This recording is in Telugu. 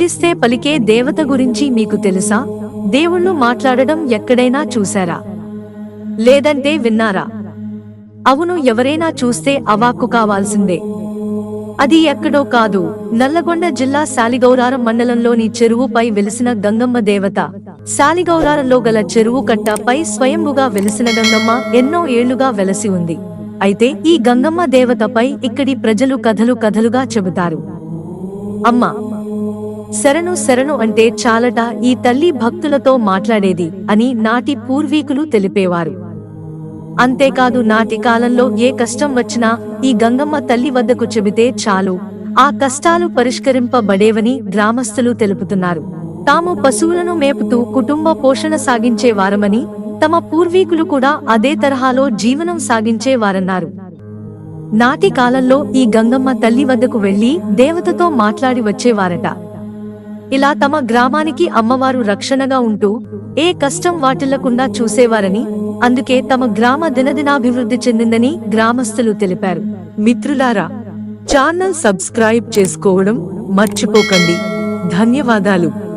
పిలిస్తే పలికే దేవత గురించి మీకు తెలుసా? దేవుళ్ళు మాట్లాడడం ఎక్కడైనా చూశారా? లేదంటే విన్నారా? అవును ఎవరైనా చూస్తే అవాక్కు కావాల్సిందే. అది ఎక్కడో కాదు. నల్లగొండ జిల్లా సాలిగౌరారం మండలంలోని చెరువుపై వెలిసిన గంగమ్మ దేవత. శాలిగౌరారంలో గల చెరువు కట్టపై స్వయంభుగా వెలిసిన గంగమ్మ ఎన్నో ఏళ్ళుగా వెలసి ఉంది. అయితే ఈ గంగమ్మ దేవతపై ఇక్కడి ప్రజలు కథలు కథలుగా చెబుతారు. అమ్మ శరణు శరణు అంటే చాలట ఈ తల్లి భక్తులతో మాట్లాడేది అని నాటి పూర్వీకులు తెలిపేవారు. అంతేకాదు నాటి కాలంలో ఏ కష్టం వచ్చినా ఈ గంగమ్మ తల్లి వద్దకు చెబితే చాలు. ఆ కష్టాలు పరిష్కరింపబడేవని గ్రామస్తులు తెలుపుతున్నారు. తాము పశువులను మేపుతూ కుటుంబ పోషణ సాగించే వారమని తమ పూర్వీకులు కూడా అదే తరహాలో జీవనం సాగించే వారన్నారు. నాటి కాలంలో ఈ గంగమ్మ తల్లి వద్దకు వెళ్ళి దేవతతో మాట్లాడి వచ్చేవారట. ఇలా తమ గ్రామానికి అమ్మవారు రక్షణగా ఉంటూ ఏ కష్టం వాటిల్లకుండా చూసేవారని అందుకే తమ గ్రామ దినదినాభివృద్ధి చెందిందని గ్రామస్తులు తెలిపారు. మిత్రులారా ఛానల్ సబ్స్క్రైబ్ చేసుకోవడం మర్చిపోకండి. ధన్యవాదాలు.